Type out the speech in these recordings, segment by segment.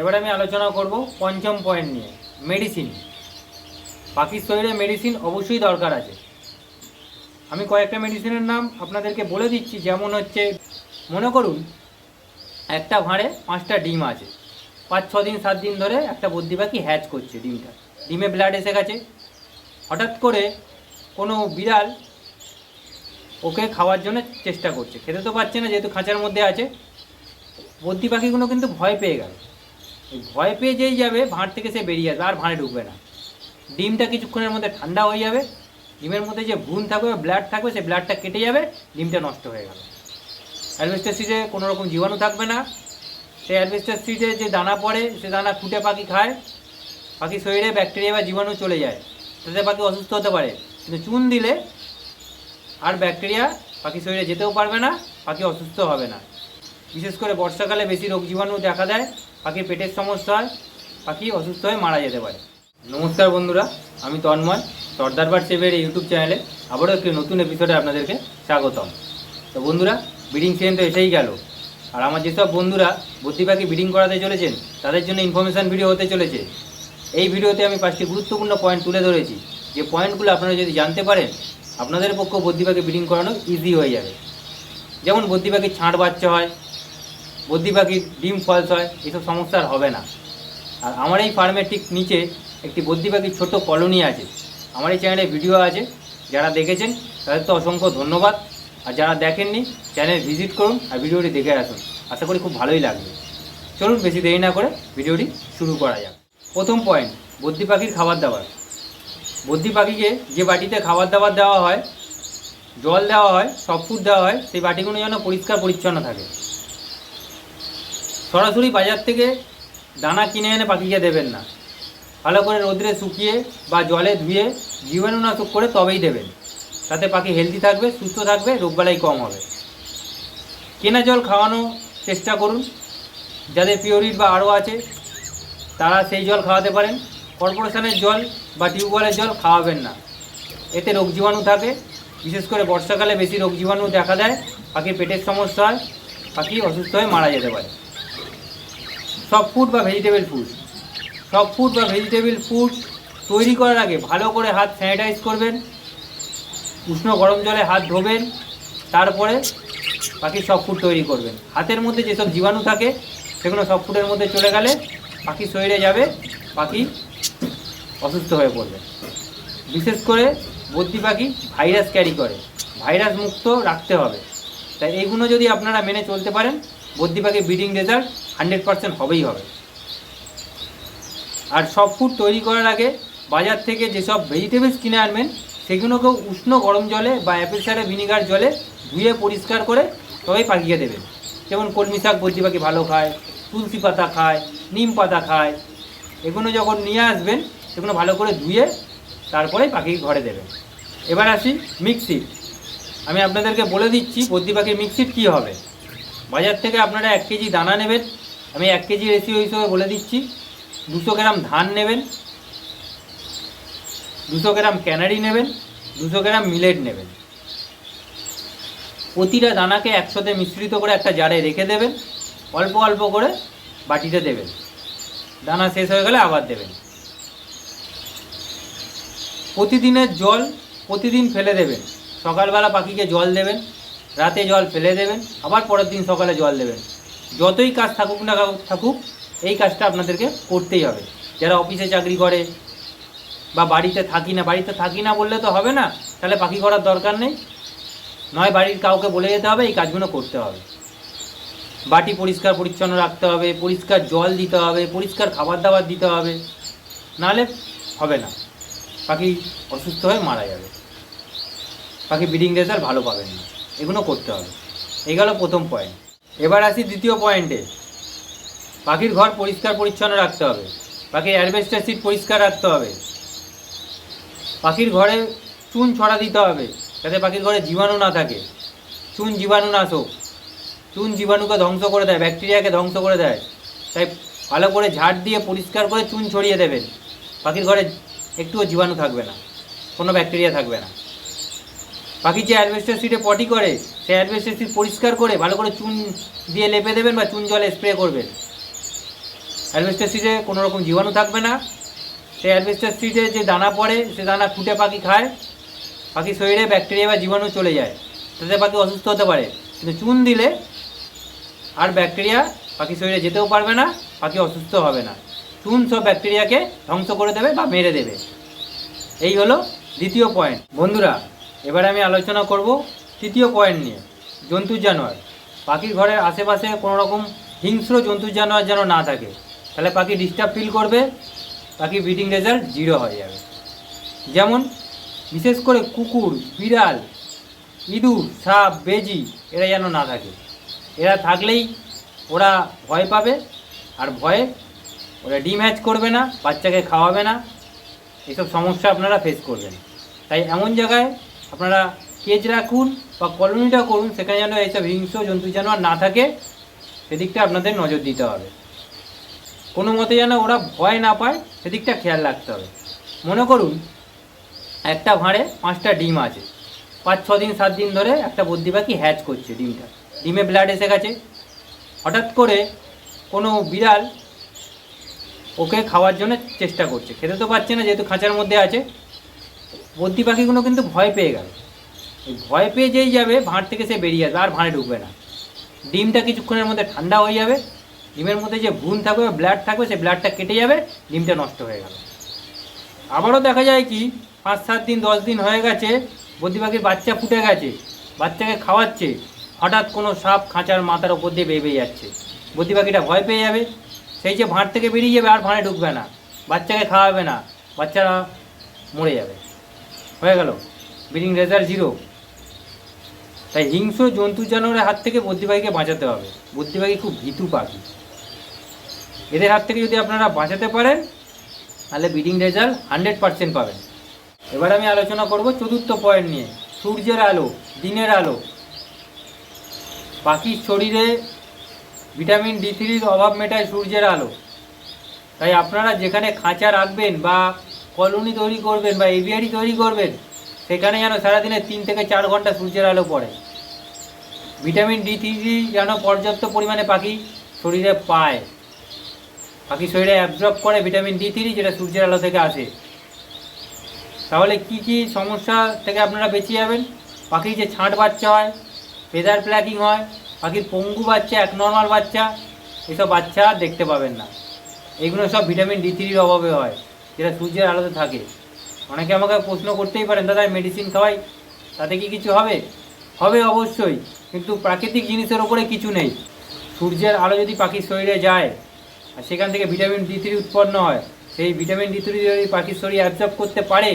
এবার আমি আলোচনা করব পঞ্চম পয়েন্ট নিয়ে মেডিসিন পাখির শরীরে মেডিসিন অবশ্যই দরকার আছে। আমি কয়েকটা মেডিসিনের নাম আপনাদেরকে বলে দিচ্ছি, যেমন হচ্ছে, মনে করুন, একটা ভাঁড়ে পাঁচটা ডিম আছে। পাঁচ, ছ দিন, সাত দিন ধরে একটা বদ্যি পাখি হ্যাচ করছে ডিমটা। ডিমে ব্লাড এসে গেছে। হঠাৎ করে কোনো বিড়াল ওকে খাওয়ার জন্য চেষ্টা করছে। খেতে তো পারছে না, যেহেতু খাঁচার মধ্যে আছে। বদ্যি পাখিগুলো কিন্তু ভয় পেয়ে গেল। ভয় পেয়ে যেই যাবে, ভাঁড় থেকে সে বেরিয়ে আসবে, আর ভাঁড়ে ঢুকবে না। ডিমটা কিছুক্ষণের মধ্যে ঠান্ডা হয়ে যাবে, ডিমের মধ্যে যে ভ্রূণ থাকবে ব্লাড থাকবে, সেই ব্লাডটা কেটে যাবে, ডিমটা নষ্ট হয়ে গেল। অ্যালবেস্টার সিটে কোনো রকম জীবাণু থাকবে না। সেই অ্যালবেস্টার সিটে যে দানা পড়ে, সে দানা খুঁটে পাখি খায়। পাখি শরীরে ব্যাকটেরিয়া বা জীবাণু চলে যায়। তাতে পাখি অসুস্থ হতে পারে। কিন্তু চুন দিলে আর ব্যাকটেরিয়া পাখি শরীরে যেতেও পারবে না, পাখি অসুস্থ হবে না। বিশেষ করে বর্ষাকালে বেশি রোগ জীবাণু দেখা দেয়। পাখির পেটের সমস্যা হয়, পাখি অসুস্থ হয়ে মারা যেতে পারে। নমস্কার বন্ধুরা, আমি তন্ময়, সর্দার বাট সেভের ইউটিউব চ্যানেলে আবারও একটি নতুন এপিসোডে আপনাদেরকে স্বাগতম। তো বন্ধুরা ব্রিডিং সিজন তো এসেই গেল। আর আমার যেসব বন্ধুরা ভর্তি পাখি ব্রিডিং করাতে চলেছেন, তাদের জন্য ইনফরমেশান ভিডিও হতে চলেছে। এই ভিডিওতে আমি পাঁচটি গুরুত্বপূর্ণ পয়েন্ট তুলে ধরেছি। যে পয়েন্টগুলো আপনারা যদি জানতে পারেন, আপনাদের পক্ষে বদ্যি পাখি ব্রিডিং করানো ইজি হয়ে যাবে। যেমন বদ্যি পাখির ছাঁট বাচ্চা হয় বদ্যি পাখির ডিম ফলস হয়, এসব সমস্যা আর হবে না। আর আমার এই ফার্মের ঠিক নিচে একটি বদ্যি পাখির ছোট কলোনি আছে। আমার এই চ্যানেলে ভিডিও আছে, যারা দেখেছেন তাদের তো অসংখ্য ধন্যবাদ। আর যারা দেখেননি, চ্যানেল ভিজিট করুন আর ভিডিওটি দেখে আসুন। আশা করি খুব ভালোই লাগবে। চলুন বেশি দেরি না করে ভিডিওটি শুরু করা যাক। প্রথম পয়েন্ট বদ্যি পাখির খাবার দাবার। বদ্যি পাখিকে যে বাটিতে খাবার দাবার দেওয়া হয়, জল দেওয়া হয়, সব ফুড দেওয়া হয়, সেই বাটিগুলো যেন পরিষ্কার পরিচ্ছন্ন থাকে। সরাসরি বাজার থেকে দানা কিনে এনে পাখিকে দেবেন না। ভালো করে রোদ্রে শুকিয়ে বা জলে ধুয়ে জীবাণুনাশক করে তবেই দেবেন। তাতে পাখি হেলদি থাকবে, সুস্থ থাকবে, রোগবালাই কম হবে। কেনা জল খাওয়ানো চেষ্টা করুন। যাদের পিওরিট বা আরও আছে, তারা সেই জল খাওয়াতে পারেন। কর্পোরেশনের জল বা টিউবওয়েলের জল খাওয়াবেন না। এতে রোগ জীবাণু থাকে। বিশেষ করে বর্ষাকালে বেশি রোগ জীবাণু দেখা দেয়। পাখির পেটের সমস্যা হয়। পাখি অসুস্থ হয়ে মারা যেতে পারে। সব ফুড বা ভেজিটেবল ফুড সব ফুড বা ভেজিটেবল ফুড তৈরি করার আগে ভালো করে হাত স্যানিটাইজ করবেন, উষ্ণ গরম জলে হাত ধোবেন, তারপরে পাখির সব ফুড তৈরি করবেন। হাতের মধ্যে যেসব জীবাণু থাকে, সেগুলো সব ফুডের মধ্যে চলে গেলে পাখি শরীরে যাবে পাখি অসুস্থ হয়ে পড়বে। বিশেষ করে বদ্যি পাখি ভাইরাস ক্যারি করে, ভাইরাস মুক্ত রাখতে হবে। তাই এইগুলো যদি আপনারা মেনে চলতে পারেন, বদ্যি পাখি ব্রিডিং রেজাল্ট হান্ড্রেড পার্সেন্ট হবেই হবে। আর সব ফুড তৈরি করার আগে বাজার থেকে যেসব ভেজিটেবলস কিনে আনবেন সেগুলোকেও উষ্ণ গরম জলে বা অ্যাপেল সাইডার ভিনিগার জলে ধুয়ে পরিষ্কার করে তবেই পাখিয়ে দেবেন। যেমন কলমি শাক বদ্যি পাখি ভালো খায়, তুলসী পাতা খায়, নিম পাতা খায়। এগুলো যখন নিয়ে আসবেন, সেগুলো ভালো করে ধুয়ে তারপরে পাখি ঘরে দেবেন। এবার আসি মিক্সিট আমি আপনাদেরকে বলে দিচ্ছি বদ্যি পাখির মিক্সিট কী হবে। বাজার থেকে আপনারা এক কেজি দানা নেবেন আমি এক কেজি রেসিও হিসেবে বলে দিচ্ছি। দুশো গ্রাম ধান নেবেন। দুশো গ্রাম ক্যানারি নেবেন। দুশো গ্রাম মিলেট নেবেন। প্রতিটা দানাকে একসাথে মিশ্রিত করে একটা জারে রেখে দেবেন। অল্প অল্প করে বাটিতে দেবেন। দানা শেষ হয়ে গেলে আবার দেবেন। প্রতিদিনের জল প্রতিদিন ফেলে দেবেন। সকালবেলা পাখিকে জল দেবেন। রাতে জল ফেলে দেবেন। আবার পরের দিন সকালে জল দেবেন। যতই কাজ থাকুক না থাকুক, এই কাজটা আপনাদেরকে করতেই হবে। যারা অফিসে চাকরি করে বা বাড়িতে থাকি না, বাড়িতে থাকি না বললে তো হবে না, তাহলে পাখি করার দরকার নেই। নয়, বাড়ির কাউকে বলে যেতে হবে, এই কাজগুলো করতে হবে। বাটি পরিষ্কার পরিচ্ছন্ন রাখতে হবে, পরিষ্কার জল দিতে হবে, পরিষ্কার খাবার দাবার দিতে হবে, নাহলে হবে না। পাখি অসুস্থ হয়ে মারা যাবে। পাখি ব্রিডিং রেজাল্ট ভালো পাবেন না। এগুলো করতে হবে। এই গেল প্রথম পয়েন্ট এবার আসি দ্বিতীয় পয়েন্টে। পাখির ঘর পরিষ্কার পরিচ্ছন্ন রাখতে হবে। পাখির অ্যাডভেস্টার সিট পরিষ্কার রাখতে হবে। পাখির ঘরে চুন ছড়া দিতে হবে, যাতে পাখির ঘরে জীবাণু না থাকে। চুন জীবাণু নাশক। চুন জীবাণুকে ধ্বংস করে দেয়, ব্যাকটেরিয়াকে ধ্বংস করে দেয়। তাই ভালো করে ঝাড় দিয়ে পরিষ্কার করে চুন ছড়িয়ে দেবেন। পাখির ঘরে একটুও জীবাণু থাকবে না, কোনো ব্যাকটেরিয়া থাকবে না। পাখি যে অ্যাডভেস্টার সিটে পটি করে, সেই অ্যাডভেস্টার সিট পরিষ্কার করে, ভালো করে চুন দিয়ে লেপে দেবেন বা চুন জলে স্প্রে করবেন। অ্যালবেস্টার সিটে কোনো রকম জীবাণু থাকবে না। সেই অ্যালবেস্টার সিটে যে দানা পড়ে, সে দানা খুঁটে পাখি খায়। পাখি শরীরে ব্যাকটেরিয়া বা জীবাণু চলে যায়। তাতে পাখি অসুস্থ হতে পারে। কিন্তু চুন দিলে আর ব্যাকটেরিয়া পাখি শরীরে যেতেও পারবে না, পাখি অসুস্থ হবে না। চুন সব ব্যাকটেরিয়াকে ধ্বংস করে দেবে বা মেরে দেবে। এই হলো দ্বিতীয় পয়েন্ট বন্ধুরা এবারে আমি আলোচনা করব তৃতীয় পয়েন্ট নিয়ে, জন্তু জানোয়ার। পাখির ঘরের আশেপাশে কোনো রকম হিংস্র জন্তু জানোয়ার যেন না থাকে, তাহলে পাখি ডিস্টার্ব ফিল করবে পাখি ব্রিডিং রেজাল্ট জিরো হয়ে যাবে। যেমন, বিশেষ করে কুকুর, বিড়াল, ইঁদুর, সাপ, বেজি, এরা যেন না থাকে। এরা থাকলেই ওরা ভয় পাবে, আর ভয়ে ওরা ডিম হ্যাচ করবে না, বাচ্চাকে খাওয়াবে না, এসব সমস্যা আপনারা ফেস করবেন। তাই এমন জায়গায় আপনারা কেজ রাখুন বা কলোনিটা করুন, সেখানে যেন এইসব হিংস্র জন্তু জানোয়ার না থাকে, সেদিকটা আপনাদের নজর দিতে হবে। কোনো মতে যেন ওরা ভয় না পায়, সেদিকটা খেয়াল রাখতে হবে। মনে করুন, একটা ভাঁড়ে পাঁচটা ডিম আছে। পাঁচ, ছ দিন, সাত দিন ধরে একটা বদ্যি পাখি হ্যাচ করছে ডিমটা। ডিমে ব্লাড এসে গেছে। হঠাৎ করে কোনো বিড়াল ওকে খাওয়ার জন্য চেষ্টা করছে। খেতে তো পারছে না, যেহেতু খাঁচার মধ্যে আছে। বদ্যি পাখিগুলো কিন্তু ভয় পেয়ে গেল। ভয় পেয়ে যেই যাবে, ভাঁড় থেকে সে বেরিয়ে আসবে, আর ভাঁড়ে ঢুকবে না। ডিমটা কিছুক্ষণের মধ্যে ঠান্ডা হয়ে যাবে, ডিমের মধ্যে যে ভুন থাকবে, ব্লাড থাকবে, সেই ব্লাডটা কেটে যাবে, ডিমটা নষ্ট হয়ে গেল। আবারও দেখা যায় কি, পাঁচ, সাত দিন, দশ দিন হয়ে গেছে বদ্যি পাখির বাচ্চা ফুটে গেছে, বাচ্চাকে খাওয়াচ্ছে, হঠাৎ কোনো সাপ খাঁচার মাথার ওপর দিয়ে বেরিয়ে যাচ্ছে। বদ্যি পাখিটা ভয় পেয়ে যাবে, সেই যে ভাঁড় থেকে বেরিয়ে যাবে, আর ভাঁড়ে ঢুকবে না, বাচ্চাকে খাওয়াবে না, বাচ্চারা মরে যাবে। হয়ে গেল। ব্রিডিং রেজাল্ট জিরো তাই হিংস্র জন্তু জানোয়ারের হাত থেকে বদ্যি পাখিকে বাঁচাতে হবে। পাখি খুব ভীতু পাখি। এদের হাত থেকে যদি আপনারা বাঁচাতে পারেন, তাহলে ব্রিডিং রেজাল্ট হান্ড্রেড পার্সেন্ট পাবেন। এবার আমি আলোচনা করব চতুর্থ পয়েন্ট নিয়ে। সূর্যের আলো, দিনের আলো। পাখির শরীরে ভিটামিন ডি থ্রির অভাব মেটায় সূর্যের আলো। তাই আপনারা যেখানে খাঁচা রাখবেন বা কলোনি তৈরি করবেন বা এভিয়ারি তৈরি করবেন, সেখানে যেন সারাদিনে তিন থেকে চার ঘণ্টা সূর্যের আলো পড়ে। ভিটামিন ডি থ্রি যেন পর্যাপ্ত পরিমাণে পাখি শরীরে পায়। পাখি শরীরে অ্যাবজর্ব করে ভিটামিন ডি থ্রি যেটা সূর্যের আলো থেকে আসে। তাহলে কি কি সমস্যা থেকে আপনারা বেঁচে যাবেন? পাখির যে ছাঁট বাচ্চা হয় ফেদার প্ল্যাকিং হয়, পাখির পঙ্গু বাচ্চা এক নর্মাল বাচ্চা, এসব বাচ্চা দেখতে পাবেন না। এগুলো সব ভিটামিন ডি থ্রির অভাবে হয়। যেটা সূর্যের আলোতে থাকে। অনেকে আমাকে প্রশ্ন করতেই পারেন, দাদা মেডিসিন খাওয়াই? তাতে কি কিছু হবে? হবে অবশ্যই, কিন্তু প্রাকৃতিক জিনিসের ওপরে কিছু নেই। সূর্যের আলো যদি পাখির শরীরে যায়, আর সেখান থেকে ভিটামিন ডি থ্রি উৎপন্ন হয়, সেই ভিটামিন ডি থ্রি যদি পাখির শরীর অ্যাবজর্ব করতে পারে,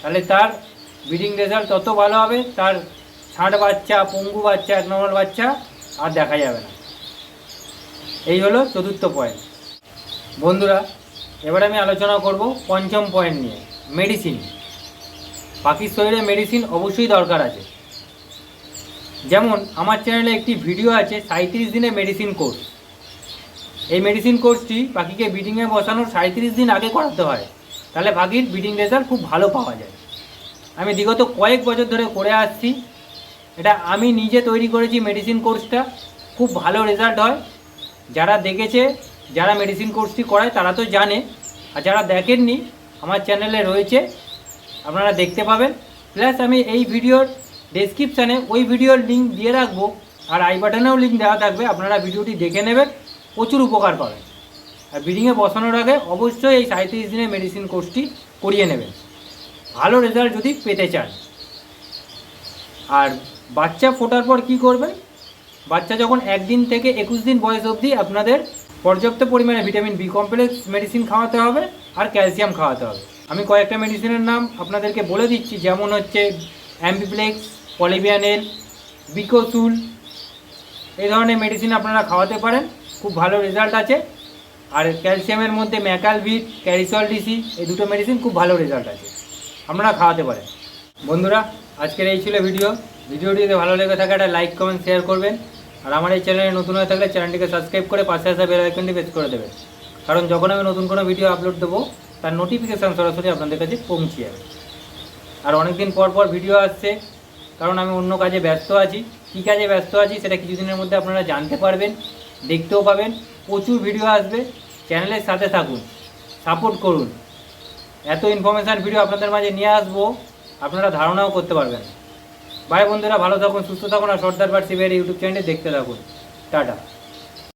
তাহলে তার ব্রিডিং রেজাল্ট তত ভালো হবে, তার ছাঁট বাচ্চা, পঙ্গু বাচ্চা, এক নম্বর বাচ্চা আর দেখা যাবে না। এই হলো চতুর্থ পয়েন্ট বন্ধুরা এবার আমি আলোচনা করব পঞ্চম পয়েন্ট নিয়ে মেডিসিন পাখির শরীরে মেডিসিন অবশ্যই দরকার আছে। যেমন, আমার চ্যানেলে একটি ভিডিও আছে সাঁত্রিশ দিনে মেডিসিন কোর্স এই মেডিসিন কোর্সটি পাখিকে ব্রিডিংয়ে বসানোর সাঁত্রিশ দিন আগে করাতে হয়। তাহলে পাখির ব্রিডিং রেজাল্ট খুব ভালো পাওয়া যায়। আমি বিগত কয়েক বছর ধরে করে আসছি। এটা আমি নিজে তৈরি করেছি মেডিসিন কোর্সটা খুব ভালো রেজাল্ট হয়। যারা দেখেছে যারা মেডিসিন কোর্সটি করায় তারা তো জানে। আর যারা দেখেননি, আমার চ্যানেলে রয়েছে, আপনারা দেখতে পাবেন। প্লাস আমি এই ভিডিওর ডেসক্রিপশানে ওই ভিডিওর লিঙ্ক দিয়ে রাখব, আর আই বাটনেও লিঙ্ক দেওয়া থাকবে, আপনারা ভিডিওটি দেখে নেবেন, প্রচুর উপকার পাবেন। আর ব্রিডিংয়ে বসানোর আগে অবশ্যই এই সাঁত্রিশ দিনের মেডিসিন কোর্সটি করিয়ে নেবেন। ভালো রেজাল্ট যদি পেতে চান। আর বাচ্চা ফোটার পর কি করবেন? বাচ্চা যখন একদিন থেকে একুশ দিন বয়স অবধি আপনাদের পর্যাপ্ত পরিমাণে ভিটামিন বি কমপ্লেক্স মেডিসিন খাওয়াতে হবে আর ক্যালসিয়াম খাওয়াতে হবে। আমি কয়েকটা মেডিসিনের নাম আপনাদেরকে বলে দিচ্ছি, যেমন হচ্ছে অ্যাম্বিপ্লেক্স পলিভিয়ানেল বিকোসুল এই ধরনের মেডিসিন আপনারা খাওয়াতে পারেন, খুব ভালো রেজাল্ট আছে। আর ক্যালসিয়ামের মধ্যে ম্যাকালভিট ক্যারিসল ডিসি এই দুটো মেডিসিন খুব ভালো রেজাল্ট আছে। আপনারা খাওয়াতে পারেন। বন্ধুরা, আজকের এই ছিল ভিডিও ভিডিওটি যদি ভালো লেগে থাকে একটা লাইক কমেন্ট শেয়ার করবেন। আর আমার এই চ্যানেলে নতুন হয়ে থাকলে চ্যানেলটিকে সাবস্ক্রাইব করে পাশে আসা বেল আইকনটি প্রেস করে দেবেন কারণ যখন আমি নতুন কোনো ভিডিও আপলোড দেবো, তার নোটিফিকেশান সরাসরি আপনাদের কাছে পৌঁছে যাবে। আর অনেকদিন পর পর ভিডিও আসছে, কারণ আমি অন্য কাজে ব্যস্ত আছি। কী কাজে ব্যস্ত আছি সেটা কিছুদিনের মধ্যে আপনারা জানতে পারবেন, দেখতেও পাবেন। প্রচুর ভিডিও আসবে চ্যানেলের সাথে থাকুন সাপোর্ট করুন। এত ইনফরমেশান ভিডিও আপনাদের মাঝে নিয়ে আসব, আপনারা ধারণাও করতে পারবেন বাই বন্ধুরা ভালো থাকুন সুস্থ থাকুন আর সর্দার পার্সিবের ইউটিউব চ্যানেলে দেখতে থাকুন। টাটা।